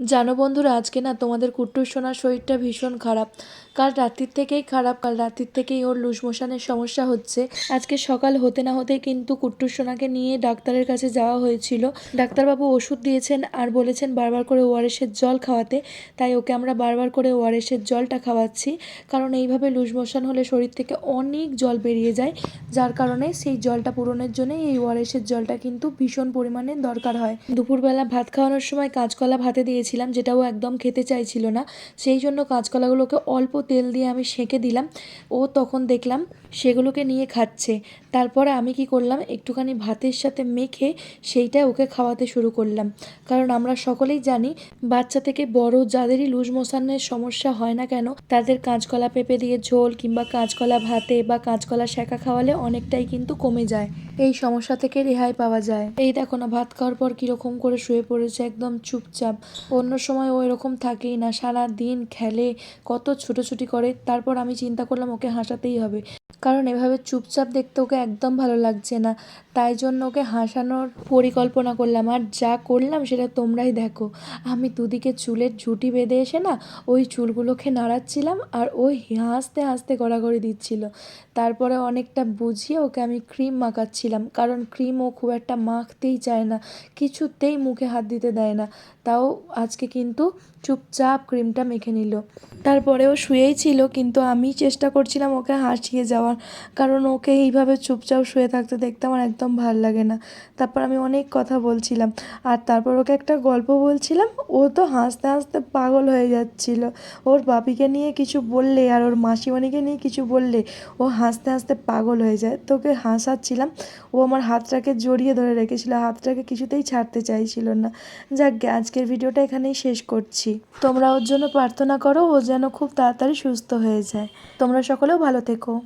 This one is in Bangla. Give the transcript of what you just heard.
জানো বন্ধুরা, আজকে না তোমাদের কুট্টুর সোনার শরীরটা ভীষণ খারাপ। কাল রাত্রির থেকেই খারাপ, কাল রাত্রির থেকেই ওর লুজ মোশনের সমস্যা হচ্ছে। আজকে সকাল হতে না হতেই কিন্তু কুট্টুর সোনাকে নিয়ে ডাক্তারের কাছে যাওয়া হয়েছিল। ডাক্তারবাবু ওষুধ দিয়েছেন আর বলেছেন বারবার করে ওআরএসের জল খাওয়াতে। তাই ওকে আমরা বারবার করে ওআরএসের জলটা খাওয়াচ্ছি। কারণ এইভাবে লুজ মোশন হলে শরীর থেকে অনেক জল বেরিয়ে যায়। যার কারণে সেই জলটা পূরণের জন্য এই ওআরএসের জলটা কিন্তু ভীষণ পরিমাণে দরকার হয়। দুপুরবেলা ভাত খাওয়ানোর সময় কাঁচকলা ভাতে দিয়েছিলাম যেটা ও একদম খেতে চাইছিল না। সেই জন্য কাঁচকলাগুলোকে অল্প তেল দিয়ে আমি সেঁকে দিলাম। ও তখন দেখলাম সেগুলোকে নিয়ে খাচ্ছে। তারপরে আমি কি করলাম, একটুখানি ভাতের সাথে মেখে সেইটা ওকে খাওয়াতে শুরু করলাম। কারণ আমরা সকলেই জানি, বাচ্চা থেকে বড় যাদেরই লুজ মোশনের সমস্যা হয় না কেন, তাদের কাঁচকলা পেঁপে দিয়ে ঝোল কিংবা কাঁচকলা ভাতে বা কাঁচকলা শেঁকা খাওয়ালে অনেকটাই কিন্তু কমে যায়। এই সমস্যা থেকে রেহাই পাওয়া যায়। এই দেখো না, ভাত খাওয়ার পর কীরকম করে শুয়ে পড়েছে, একদম চুপচাপ। অন্য সময় ও এরকম থাকেই না সারা দিন খেলে, কত ছুটোছুটি করে, তারপর আমি চিন্তা করলাম ওকে হাসাতেই হবে। কারণ এভাবে চুপচাপ দেখতে ওকে একদম ভালো লাগছে না। তাই জন্য ওকে হাসানোর পরিকল্পনা করলাম। আর যা করলাম সেটা তোমরাই দেখো। আমি দুদিকে চুলের ঝুঁটি বেঁধে এসে না ওই চুলগুলোকে নাড়াচ্ছিলাম আর ওই হাসতে হাসতে গড়াগড়ি দিচ্ছিল। তারপরে অনেকটা বুঝিয়ে ওকে আমি ক্রিম মাখাচ্ছিলাম। কারণ ক্রিম ও খুব একটা মাখতেই চায় না। কিছুতেই মুখে হাত দিতে দেয় না। তাও আজকে কিন্তু চুপচাপ ক্রিমটা মেখে নিল। তারপরে ও শুয়েই ছিল, কিন্তু আমি চেষ্টা করছিলাম ওকে হাসিয়ে যাওয়ার। কারণ ওকে এইভাবে চুপচাপ শুয়ে থাকতে দেখতে আমার একদম ভালো লাগে না। তারপর আমি অনেক কথা বলছিলাম। আর তারপর ওকে একটা গল্প বলছিলাম, ও তো হাসতে হাসতে পাগল হয়ে যাচ্ছিল। ওর বাপিকে নিয়ে কিছু বললে আর ওর মাসিমণিকে নিয়ে কিছু বললে ও হাসতে হাসতে পাগল হয়ে যায়। তো ওকে হাসাচ্ছিলাম। ও আমার হাতটাকে জড়িয়ে ধরে রেখেছিল। হাতটাকে কিছুতেই ছাড়তে চাইছিল না। যাক আজকের ভিডিওটা এখানেই শেষ করছি। তোমরা ওর জন্য প্রার্থনা করো, ও যেন খুব তাড়াতাড়ি সুস্থ হয়ে যায়। তোমরা সকলেও ভালো থেকো।